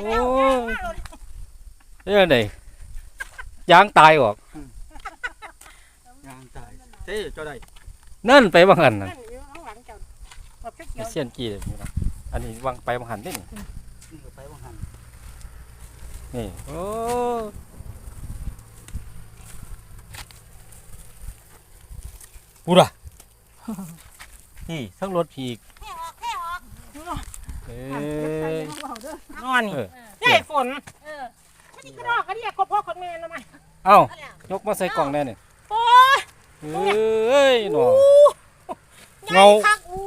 โอ้ยเอ้ยไหนยางตายออก ยางตายเท่เจ้าได้นั่นไปบางหันน่ะนั่นอยู่ข้างหลังเจ้าแบบเขียวเสียนกี่เลยพี่น้องอันนี้วางไปบางหันได้นี่นี่ก็ไปว่าหันนี่โอ้ปูระนี่ทั้งรถผีอีก ๆแค่ออกแค่ออก เอ้อะเก็บใส่ยในกระเป๋าเด้อนอนเออใหญ่ฝนเออไม่ได้กระดอกกระเดียกคนพ่อคนแม่นะมันเอ้านั่นแหละยกมาใส่กล่องแน่นี่โอ้ยเอ้ยหนอเงาใหญ่คักอู้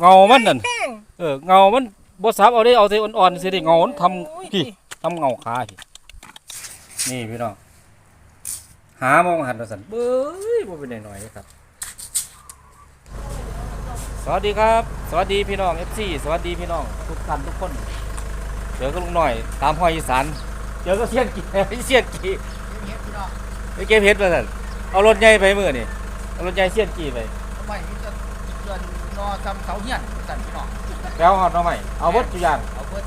เงามันนั่นแข้งเออเงามันบ่ซับเอาได้เอาแต่อ่อนๆสิได้เงามันทำพี่ทำเงาขาพี่นี่พี่น้องหามองหันมาสั่นเบ้ยบ่เป็นน้อยๆเลยครับ สวัสดีครับ สวัสดีพี่น้อง FC สวัสดีพี่น้อง ทุกท่านทุกคน เจอกับลุงหน่อย ตามห้อยอีสานเจอก็เสียนกี่เสียนกี่ไปเก็บเห็ดมาสั่นเอารถใหญ่ไปมื้อนี่เอารถใหญ่เสียนกี่ไปทำไมมีแต่เดือนนอซ้ำเสาเฮียนสั่นพี่น้องแปลวหอดเอาใหม่เอาวัตถุกอย่างเอาเพิ่นบ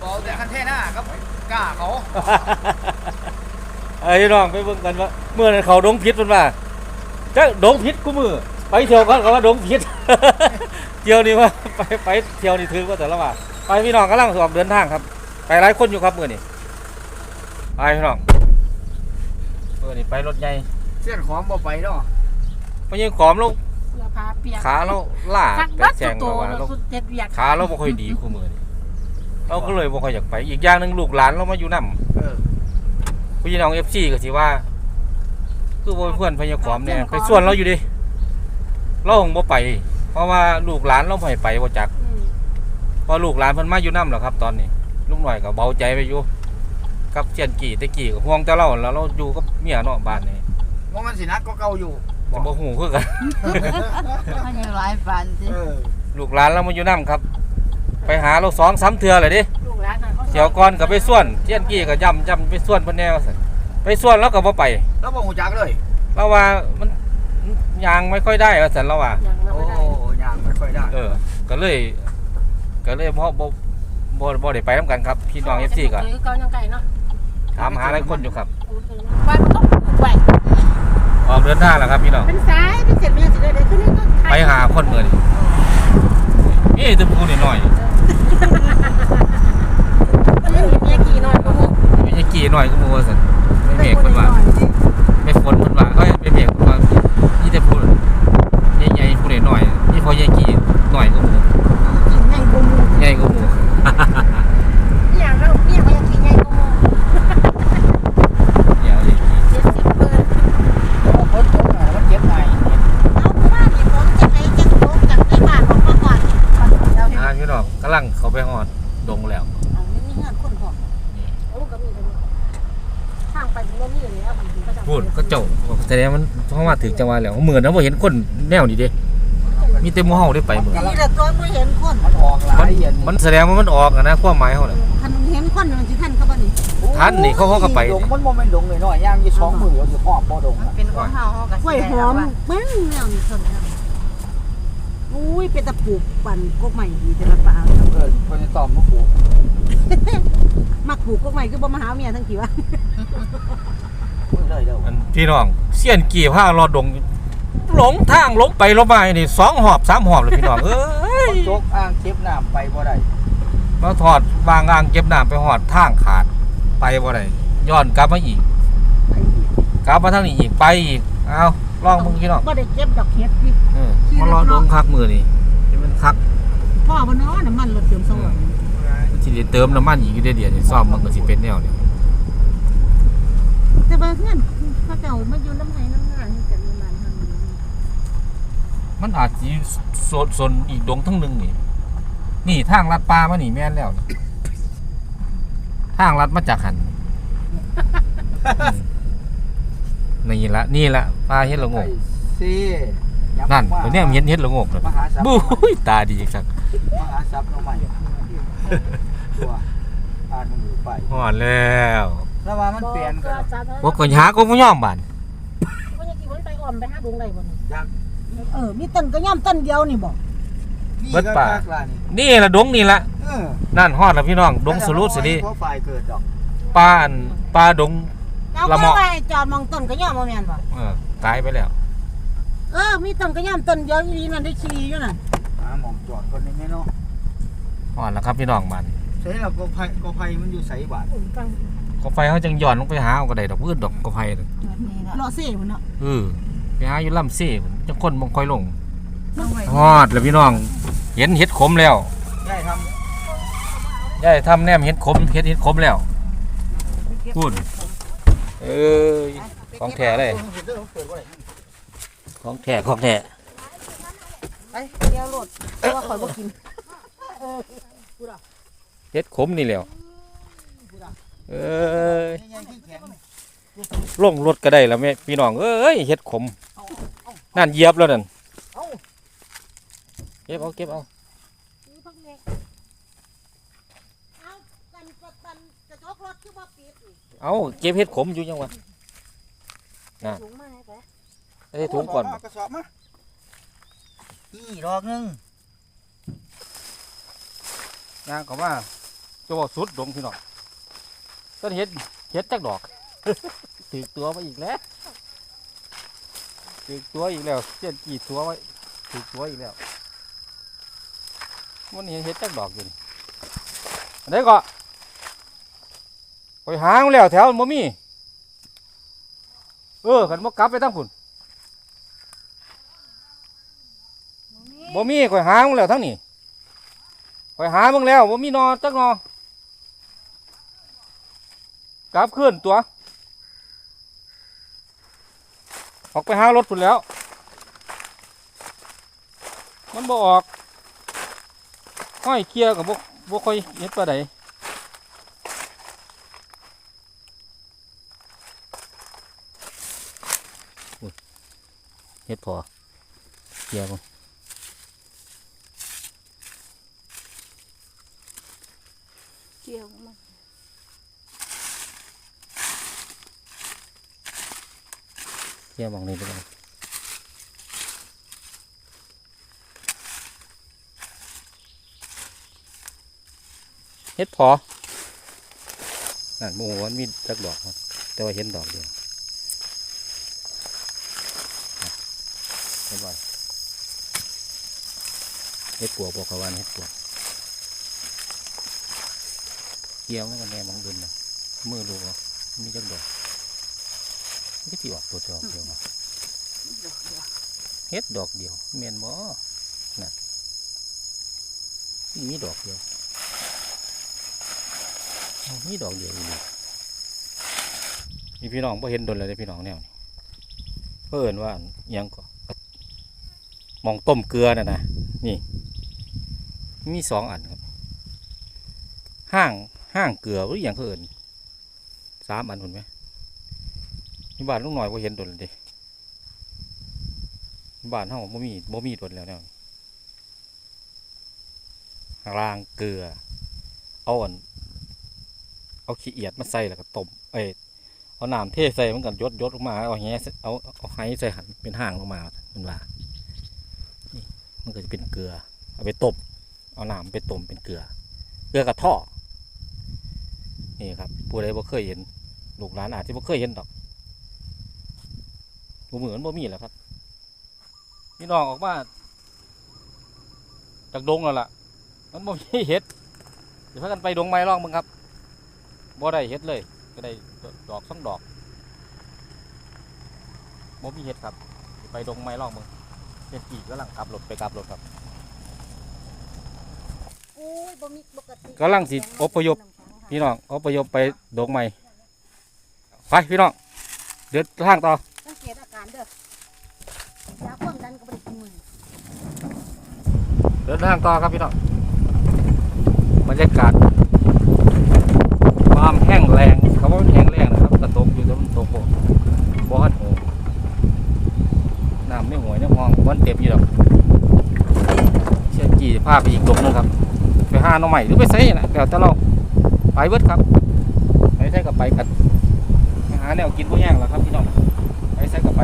เอาแต่คันเทน่าครับกล้าเขาไอ้น้องไปเบิ่งกันว่าเมื่อนั้นเขาดงพิษมันว่าจะดงพิษกูมือไปเที่ยวกันเขาว่าดงพิษ เที่ยวนี้ว่าไปไปเที่ยวนี่ถือว่าแต่ละว่าไปพี่น้องกำลังสอบเดินทางครับ ไปหลายคนอยู่ครับมื่อนี้ไปพี่น้องเมื่อนี้ไปรถใหญ่เส้นของบ่ไปเนาะไม่ยังขอมแล้วเสื้อผ้าเปียกขาเราล่าคักแตบักดแจงโตเราว่าๆเราสุดเจ็ดเวียกขาเราบ่ค่อยดีคู่มือนี่เราก็เลยบ่ค่อยอยากไป อีกอย่างหนึงลูกหลานเรามาอยู่นํเออพี่น้องเอฟซีก็สิว่าคือบ่เพื่อนพญาขอมเนี่ยไปส่วนเราอยู่ดิเราคงบ่ไปเพ ราะว่าลูกหลานเราบ่ให้ไปบ่จักอืมเพราะลูกหลานเพิ่นมาอยู่นํแล้วครับ ตอนนี้ ลูกหน่อยก็เบาใจไปอยู่กับเจียนกี่ตะกี้ก็ห่วงแต่เราแล้วเราอยู่กับเมียเนาะบ้านนี้ว่ามันสินักก็เก่าอยู่จะบ่ฮู้คือกันมันยังหลายฝันสิเออลูกหลานเรามาอยู่นํครับ ไปหาเราสองสามเทื่อเลยดิลูกหลานน่ะเขาเที่ยวก่อนก็ไปส่วนเจียนกี่ก็ย่ำย่ำไปส่วนเพิ่นแนวซั่นไปส่วนแล้วก็บ่ไป แล้วบ่ฮู้จักเลยเราว่ามันยางไม่ค่อยได้ว่าซั่นเราว่ายัง ค่อยได้เออ ก็เลย ก็เลยบ่บ่บ่บ่ได้ไปนํกันครับพี่น้อง FC ก็ถือเก่ายังไก่เนาะถามหาหลายคนอยู่ครับบ้านมันต้องปลูกไว้ออกเดินทางแล้วครับพี่น้อง เป็นสายเป็นเสร็จเป็นสิได้ได้ขึ้นนี่ก็ไปหาคนเมื่อนี่นี่แตะพูนี่หน่อยมันยังมีเมียกี่น้อยก็มูมีจะกี่หน่อยก็มัวาซั่นไม่เมฆเพิ่นว่าไม่ฝนเพิ่นว่าเอ้ยไม่เมฆเพิ่นว่านี่แต่พูดใหญ่ๆพูดหน่อยๆนี่ พอใหญ่กี่หน่อยก็หมู่กินไงกูมูใหญ่ก็หมู่นี่อย่างเราเนี่ยเขายังกินไงกูมูเดี๋ยวดิเจ็ดสิบเปิดเอาเพิ่นตกหน่อยมันเจ็บหน่อยเอาเพราะว่ามีผมจะไหนจะโตจากในบ้านของมาก่อนเราเห็นอ่าพี่น้องกำลังเข้าไปฮอดดงแล้วเอาไม่มีงานคนบอกโอ้ก็มีกันทางไปมันมีอยู่แล้วมันก็จะพูดก็เจ้าแสดงมันเพราะว่าถึงจังหวะแล้วเหมือนนะบ่เห็นคนแนวนี้เด้ มีแต่หมู่เฮาได้ไปเหมือนนี่แหละตัวไม่เห็นคนมันออกหลายเย็นมันแสดงว่ามันออกอะนะความหมายเขาน่ะทันเห็นคนมันจะทันเขาบ้านี่ทันนี่เขาเขาก็ไปดงมันบ่แม่นดงน้อยๆย่างอยู่สองมือเอาสิฮอบบ่ดงมันน่ะเป็นของเฮาเฮาก็กล้วยหอมแม่งแนวนี้คนอุ้ยเป็นตะปูปั่นกกใหม่ดีแต่ละป่าเออเพิ่นจะตอมมาปลูกมักปลูกกกใหม่คือบ่มาหาเมียทั้งทีวะเพิ่นเลยเด้ออันพี่น้องเสี้ยนกี่ผ้ารอดดง หลงทางหลงไปหลงมานี่สองหอบสามหอบเลยพี่น้องเอ้ยจกอ่างเก็บน้ำไปบ่ได้มาถอดบางอ่างเก็บน้ำไปหอดทางขาดไปบ่ได้ย้อนกลับมาอีกกลับมาทางนี้อีกไปอีกเอาลองมึงพี่น้องบ่ได้เก็บดอกเห็ดพี่เออมารอดงคักมือนี่นี่มันคักพ่อบ่เนาะน้ำมันรถเติมสว่างมันสิได้เติมน้ำมันอีกอยู่เดี๋ยวเดี๋ยวนี่ซ่อมมันก็สิเป็นแนวนี้แต่บางเพื่อนเขาเจ้ามาอยู่น้ำไห้น้ำงานให้กันประมาณทางนี้ มันอาจสิโซนโซนอีกดงทั้งหนึงนี่ นี่ทางลัดปลามานี่แม่นแล้วนี่ทางลัดมาจากหันนี่ละนี่ละปลาเฮ็ดละโงกสิยับนั่นมาตัวเนี้ยมันเห็นเฮ็ดละโงกเลยมหาศัพย์บู้ยตาดีจังมหาทรัพย์น้องใหม่ตัวอ่านมันอยู่ไปฮอดแล้วแล้วว่ามันเปลี่ยนกันบ่ก็หาก็บ่ยอมบานว่ายังกี่วันไปอ้อมไปหาดงได้บ่นี่อยาก เออ มีต้นก็ย่อมต้นเดียวนี่บ่นี่เบิดป่าก็คักล่ะนี่นี่ละดงนี่ละเออนั่นฮอดแล้วพี่น้องดงสุรุสิริเพราะฝ่ายเกิดดอกปลาอันปลาดงเอาละก็เหมาะไว้จอดมองต้นกระย่อมบ่แม่นบ่เออตายไปแล้ว เออ มีต้นกระย่อมต้นเดียวอีหลีนั่นได้ขี่อยู่นั่นหาหมองจอดคนนี้แม่เนาะฮอดแล้วครับพี่น้องมันใส่แล้วก็ไผก็ไผมันอยู่ไสบาดฟังก็ไฟเขาจังย้อนลงไปหาเอาก็ได้ดอกพืชดอกก็ไฟน่ะจุดนี้ละรอเซ่พุ่นเนาะเออ ไปหาอยู่ลำเซ่พุ่นจังคนบ่ค่อยลงต้องไว้ฮอดแล้วพี่น้อง เห็นเห็ดขมแล้วได้ทยายทำแนมเห็ดขมเห็ดเห็ดขมแล้วพูดเอ้ยของแท้เลยำเห็นเด้อเปิดไว้ของแท้ของแท้ไปเดี๋ยวโลดเพราะว่าข่อยบ่กินเห็ดขมนี่แหล้วเอ้ยใหญ่ๆแข็งลงรถก็ได้แล้วแม่พี่น้องเอ้ยเห็ดขม นั่นเหยียบแล้วนั่นเอ้าเก็บเอาเก็บเอาเอากันกันกระจกรถคือบ่ปิดนี่เอาเก็บเห็ดขมอยู่ยังวะถุงมาให้ไปไอ้ถุงก่อนเากระสอบมาอีดอกหนึงยางเขาว่าจะบอกสุดดงพี่น้องต้นเห็ดเห็ดจักดอก ถือตัวไปอีกแล้ว ถือตัวอีกแล้วเจ็ดกี่ตัวไว้ถือตัวอีกแล้วมันเห็นเห็ดจักดอกอยู่นี่อันนี้ก็ไปหามาแล้วแถวมันบ่มีเออขันบ่กลับไปตั้งคุณบ่มีข่อยหามาแล้วทั้งนี้ข่อยหามึงแล้วบ่มีนอจักนอกลับขึ้นตัว ออกไปหารถคุณแล้ว มันบ่ออกห้อยเคลียร์กับบ่บ่ค่อยเห็ดปลาใดอุ๊ยเห็ดพอเคลียร์บ่เกี่ยวมา เค ลียร์หมองนี้ไปเลยเห็ดพอนั่นโมโหมันมีจักดอกแต่ว่าเห็นดอกเดียวเห็นบ่เห็ดปวกบอกเขาว่าเห็ดปวกเกี่ยวแล้วกันแน่มองดุนนะมือดูว่ามีจักดอก ก็สิออกตัวเดียวเดียวมาเห็ดดอกเดียวเมียนบ่น่ะมีดอกเดียวอ้าวมีดอกเดียวอีกมีพี่น้องพอเห็นโดนเลยเด้อพี่น้องแนวนี้เพิ่นว่าอิหยังก็หมองต้มเกลือน่ะนะนี่ มีสองอันครับ ห้างห้างเกลือหรืออหย่างเขาเอินสามอันคนไหม มีบ้านลูกหน่อยพอเห็นโดนเลยเด้บ้านเฮาบ่มีบ่มีโดนแล้วแนวนี้รางเกลือเอาอันเอาขี้เอียดมาใส่แล้วก็ต้มเอ้ยเอาน้ำเทใส่มันกันยดยดลงมาเอาแหใส่เอาเอาไห้ใส่หันเป็นห่างลงมามันว่านี่มันก็จะเป็นเกลือ เอาไปต้มเอาน้ำไปต้มเป็นเกลือ เกลือกระท่อนี่ครับผู้ใดบ่เคยเห็นลูกหลานอาจจะบ่เคยเห็นดอก บ่เหมือนบ่มีแหล้วครับพี่น้องออกมาจากดงแล้วล่ะ มันบ่มีเห็ดเดี๋ยวพากันไปดงไม้ร่องมึงครับบ่ได้เฮ็ดเลย ก็ได้ดอกสองดอกบ่มีเฮ็ดครับ ไปดงไม้ร่องมึงเป็นกี่กำลังขับรถไปกลับรถครับโอ้ยบ่มีปกติกำลังสิอพยพพี่น้องอพยพไปดงไม้ไปพี่น้องเดินทางต่อ สังเกตอาการเด้อยาความดันก็บ่ได้กินมื้อนี้ เดินทางต่อครับพี่น้องบรรยากาศความแห้งแรงคำว่าแห้งแรงนะครับกระตกอยู่ต่มันตกบ่บ่ฮัดโหน้ำไม่หวยน้ำหองวันเต็มอยู่ดอกเชี่ยจีพาไปอีกดงหนึงครับ ไปหาน่อใหม่หรือไปใส่นะแล้วแต่เราไปเบิดครับไปใส่กับไปกันหาแนวกินพวกย่างแล้วครับพี่น้องไปใส่กับไป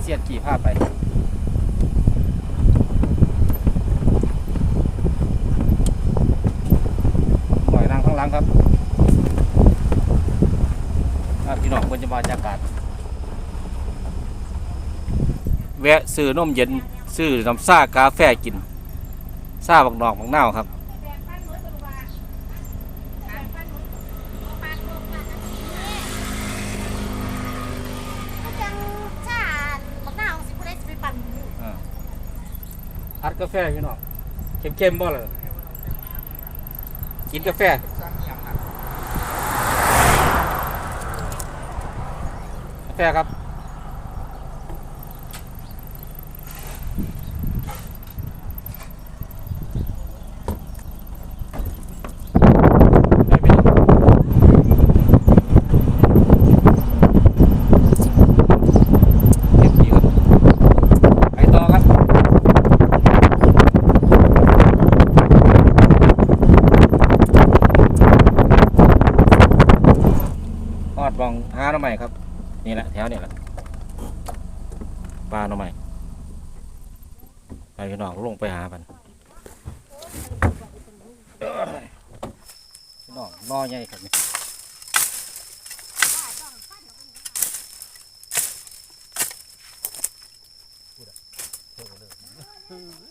เสียดกี่ผ้าไป บรรยากาศ แวะซื้อนมเย็นซื้อน้ำซ่ากาแฟกินซ่าบักนอกบักนาครับก็จังชาบักหน้าของสิผู้ใดสิไปปั่นหมูอัดกาแฟพี่น้องเข้มๆบ่เลยกินกาแฟกาแฟครับ เก็บดีครับ ไปต่อครับ ทอดบองหาหน่อไม้ครับ นี่แหละแถวนี่แหละปลาหน่อไม้ไป พี่น้องลงไปหาพันพี่น้องนอใหญ่ครับนี่ครั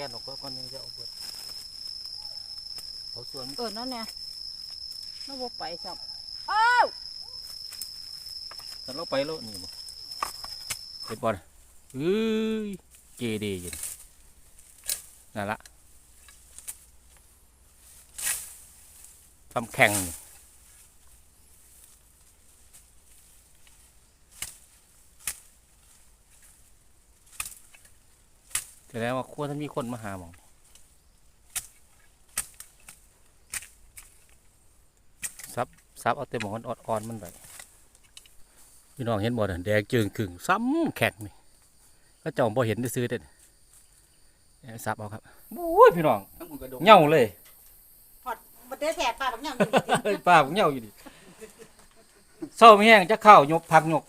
แกนออกก็คนนึงจะเอาเปิดเขาส่วนเออนั่นเนี่ยไม่บ่ไปสับแต่เราไปแล้วนี่บ่เห็นบอลเอ้ยเจดีอยู่นี่นั่นละทำแข่งนี่แส ดงว่าควรท่านมีคนมาหาหมองซับซับเอาแต่หมอนอ่อนๆมันไปพี่น้องเห็นบ่น่ะแดงจึงขึงซ้ำแข็งนี่ก็เจ้าบ่เห็นได้ซื้อๆเด็ดซับเอาครับโอ้ยพี่น้องทั้งคุณกระดงเหงาเลยพอดบ่ได้แถบปลาบักหน้าเฮ้ยป้าผมเหงาอยู่ดิเศร้าไม่แห้งจะเข้ายกพักยก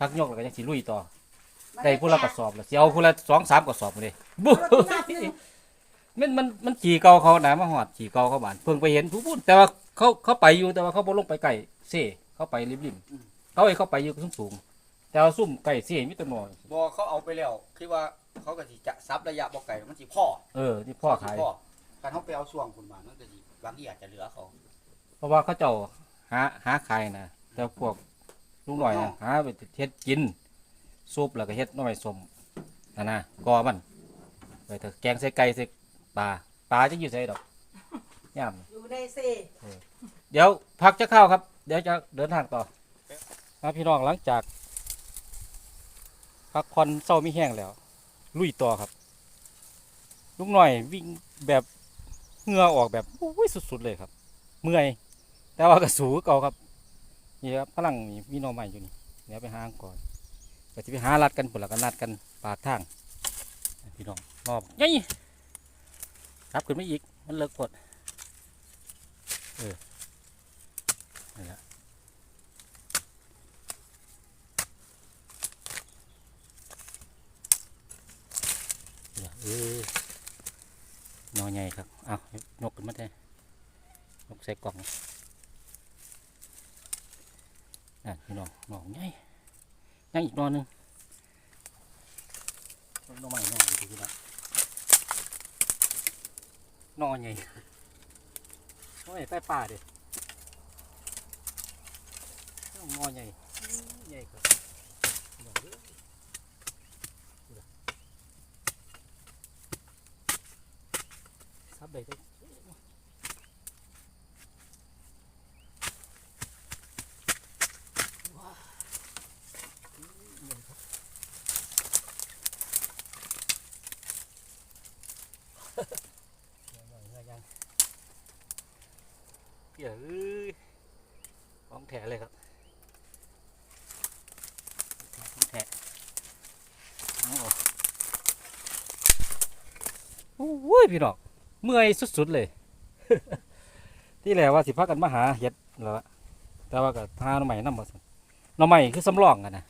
พักยกแล้วก็ยังสิลุยต่อ ได้ผู้ละกระสอบแล้วสิเอาผู้ละสองสามกระสอบมาเลยบุ้มันมันมันขี่เก่าเขาหนามาหอดขี่เก่าเขาบานเพิ่งไปเห็นผู้พูดแต่ว่าเขาเขาไปอยู่แต่ว่าเขาบ่ลงไปไก่เซ่เขาไปริมๆเขาไอ้เขาไปอยู่สูงสูงๆแต่ว่าซุ่มไก่เซ่มิตรนอยบอเขาเอาไปแล้วคิดว่าเขาก็สิจะซับระยะบ่ไก่มันสิพ่อเออที่พ่อขายพ่อการเขาไปเอาช่วงคุณมามันก็สิบางที่อาจจะเหลือเขาเพราะว่าเขาเจ้าหาหาขายนะแต่พวกลุงหน่อยนะหาไปเฮ็ดกิน ซุปแล้วก็เฮ็ดหน่อยสมนะนะกอมันไปเถอะแกงใส่ไก่ใส่ปลาปลาจะอยู่ใส่ดอกย่ามอยู่ในเซ่เดี๋ยวพักจะเข้าวครับ เดี๋ยวจะเดินทางต่อครับพี่น้องหลังจากพักคอนเศร้าไม่แห้งแล้ว ลุยต่อครับลุงหน่อยวิ่งแบบเหงื่อออกแบบอุ้ยสุดๆเลยครับ เมื่อย แต่ว่ากระสูคือเก่าครับนี่ครับพลังนี่มีหน้องใหม่อยู่นี่เดี๋ยวไปหาก่อน ก็จะไปหารัดกันผลแล้วก็นัดกันปากทางพี่น้องรอบยัยรับขึ้นไม่อีก มันเลิกกดเออนี่นแหละเนี่ยเออนอใหญ่ครับ เอายกขึ้นมาได้ยกใส่กล่องนั่นพี่น้องน้องใหญ่ ยังอีกนอนหนึงน้องใหม่น้องอีกทีพี่น้องนอนใหญ่โอ้ยไปป่าเด็นอนใหญ่ใหญ่ครับพี่น้องเอ้ยดูดิซับได้ เยอะร้องแถเลยครับมองแถโอ้ยพี่น้องเมื่อยสุดๆเลย ที่แหละว่าสิพักกันมาหาเห็ดแล้วแต่ว่ากับทาหน้ำใหม่น้ำบ่หน้ำใหม่คือสำรองกันนะ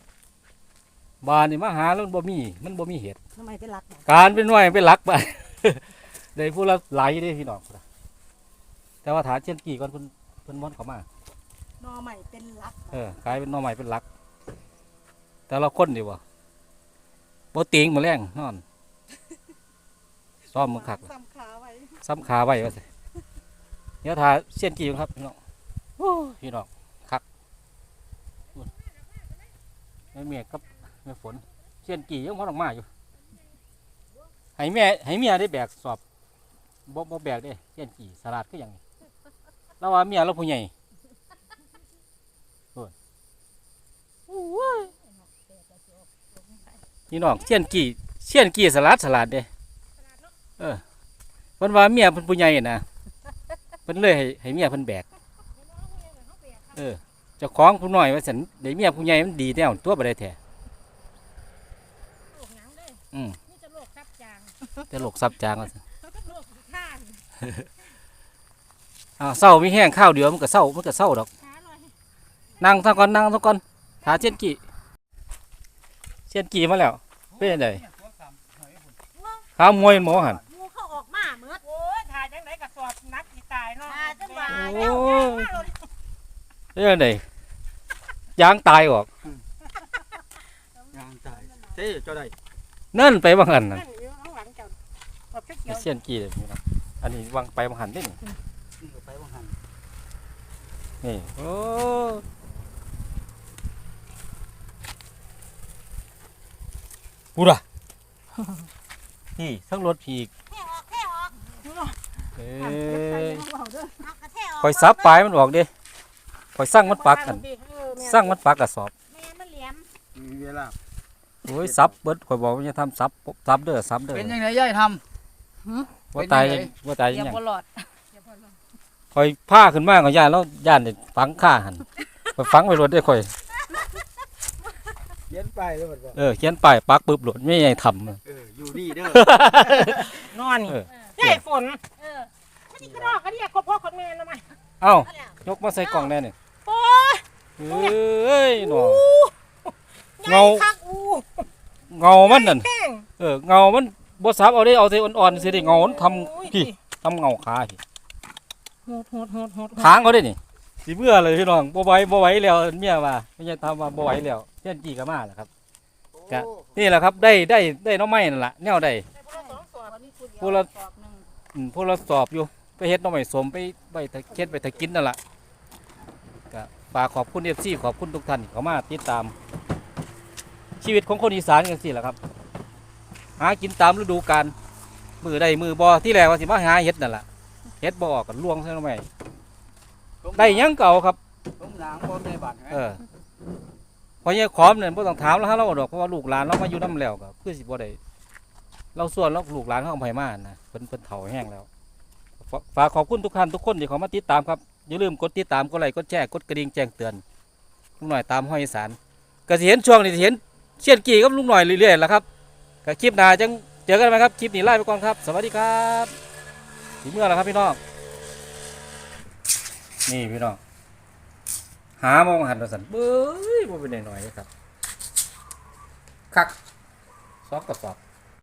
บานนี่มาหาแล้วมันบ่มี มันบ่มีเห็ดทำไมเป็นหลักการเป็นหน่วยเป็นหลักไปได้พูดละไหลได้พี่น้อง แต่ว่าฐานเชียนกี่ก่อนเพิ่นเพิ่นม้อนเข้ามาหนอใหม่เป็นรักเออกลายเป็นหน่อไม้เป็นหลัก แต่ละคนดีวะบ่ติงมาแรงนอนซ้อมมึงคักซ้ำขาไว้ซ้ำขาไว้ว่าสิเดี๋ยวทาเสี้ยนกี่ครับพี่น้องโอ้พี่น้องคักอุ่นแม่เมียกับแม่ฝนเสี้ยนกี่ยังพอออกมาอยู่ให้แม่ให้เมียได้แบกสอบบ่บ่แบกเด้เสี้ยนกี่สลัดก็ยัง เราว่าเมียเราผู้ใหญ่โอ้ยพี่น้องเสี้ยนกี่เสี้ยนกี่สลัดสลัดเด้เพิ่นว่าเมียเพิ่นผู้ใหญ่นะเพิ่นเลยให้ให้เมียเพิ่นแบกเออเจ้าของผู้น้อยว่าซั่นได้เมียผู้ใหญ่มันดีแนวตัวบ่ได้แท้โรคหยังเลยอืมนี่จะโรคตับจางแต่โลกซับจางว่าซั่น เขาก็โรคท่าน อ้าวเศร้ามีแห้งข้าวเดียวมันก็เศร้ามันก็เศร้าดอกขาลอยนั่งซะก่อนนั่งซะก่อนถาเชียนกี่เชียนกี่มาแล้วเป็นจังไดข้าวมวยหมอหั่นงูเขาออกมาเมื่อโอ้ยถ่ายจังไดกระสอบนักสิตายเนาะถ่ายจังหวะโอ้ยเป็นจังไดยางตายออกยางตายเจ๊เจ้าได้นั่นไปบ่หันน่ะนั่นอยู่ข้างหลังเจ้าขอบเขียวเชียนกี่เลยพี่น้องอันนี้วางไปบ่หันได้นี่นี่ก็ไปว่าหัน นี่ โอ้ปูระนี่ทั้งรถผีกแค่ออกแค่ออกเอ้ๆยเอากระแทกออกคอยซับปลายมันออกเดิคอยสร้างมันปักกันเออแม่สร้างมันปักกระสอบ แม่มันเหลี่ยมมีเวลาโอ้ยซับเบิดคอยบอกว่าจะทำซับซับเด้อซับเด้อเป็นยังไงย่ายทว่าตายเป็นยังไง ว่าตายอย่ายังบ่หลอด คอยผ้าขึ้นมาของย่านแล้วย่านนี่ฝังข้าหันคอยฝังไว้รถได้อคอยำเย็นไปแล้วบ่เออเขียนป้ายปักปึ๊บรถไม่ใช่ทำเอออยู่นี่เด้อ นอนนี่เออใหญ่ฝนเออไม่ได้กระดอกกระเดียกพ่อคนแม่นะมั้ยเอ้านั่นแหละยกมาใส่กล่องแน่นี่โอ้ยเอ้ยหนอ ใหญ่เงา คักอู้เงามันนั่นแห้งเออเงามันบ่ซับเอาได้เอาแต่อ่อนๆสิได้เงามันทำพี่ทำเงาขาพี่โหดโหดโหดโหดค้างเขาได้นี่สิเมื่อเลยพี่น้องบ่ไหวบ่ไหวแล้วเมียว่าไม่ใช่ทำว่าบ่ไหวแล้วเพื่อนกี่ก็มาแหละครับกะนี่แหละครับได้ได้ได้หน้องไม้นั่นล่ะแนวได้ ผู้ละสองสอบผู้ละสอบหนึ่งอืมพวกเราสอบอยู่ไปเฮ็ดหน้องไม้สมไปไปตะเค็ดไปตะกินนั่นล่ะก็ฝากขอบคุณ FC ขอบคุณทุกท่านที่เข้ามาติดตาม ชีวิตของคนอีสานจังซี่แหละครับ หากินตามฤดูกาลมือใดมือบ่ที่แรกว่าสิมาหาเฮ็ดนั่นล่ะ เฮ็ดบ่ออกกันล่วงใส่หน้องไม้ได้หยังเก่าครับต้มหนังบ่ได้บัตรเออพอเนี่ยขอมเนี่ยบ่ต้องถามแล้วฮะเราดอกเพราะว่าลูกหลานเรามาอยู่น้ำแล้วก็คือสิบ่ได้เราส่วนเราลูกหลานเขาเอาไผมานะเพิ่นเพิ่นเฒ่าแห้งแล้วฝฝากขอบคุณทุกท่านทุกคนที่เขามาติดตามครับอย่าลืมกดติดตามกดไลค์กดแชร์กดกระดิ่งแจ้งเตือนลุงหน่อยตามห้อยอีสานก็สิเห็นช่วงนี้สิเห็นเชียนกี่กับลุงหน่อยเรื่อยๆแหล้วครับก็คลิปหน้าจังเจอกันไหมครับคลิปนี้ไล่ไปก่อนครับ สวัสดีครับ ถึงเมื่อแล้วครับพี่น้องนี่พี่น้องหามองหันมาสันเบ้ยบ่เป็นหน่อยๆเลยครับคักซอกกระสอบ